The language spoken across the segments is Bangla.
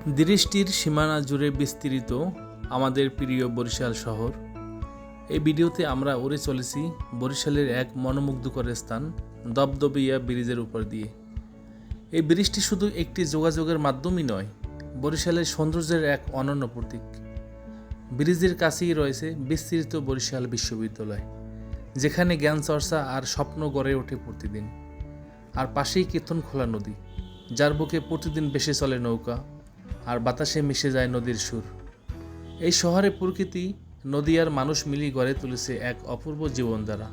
দৃষ্টির সীমানা জুড়ে বিস্তৃত আমাদের প্রিয় বরিশাল শহর। এই ভিডিওতে আমরা উড়ে চলেছি বরিশালের এক মনোমুগ্ধকর স্থান দবদবিয়া ব্রিজের উপর দিয়ে। এই ব্রিজটি শুধু একটি যোগাযোগের মাধ্যমই নয়, বরিশালের সৌন্দর্যের এক অনন্য প্রতীক। ব্রিজের কাছেই রয়েছে বিস্তৃত বরিশাল বিশ্ববিদ্যালয়, যেখানে জ্ঞান চর্চা আর স্বপ্ন গড়ে ওঠে প্রতিদিন। আর পাশেই কীর্তন খোলা নদী, যার বুকে প্রতিদিন বেশি চলে নৌকা আর বাতাসে মিশে যায় নদীর সুর। এই শহরে প্রকৃতি, নদী আর মানুষ মিলিয়ে গড়ে তুলেছে এক অপূর্ব জীবনধারা।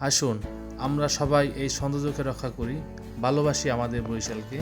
আসুন, আমরা সবাই এই সৌন্দর্যকে রক্ষা করি, ভালোবাসি আমাদের বরিশালকে।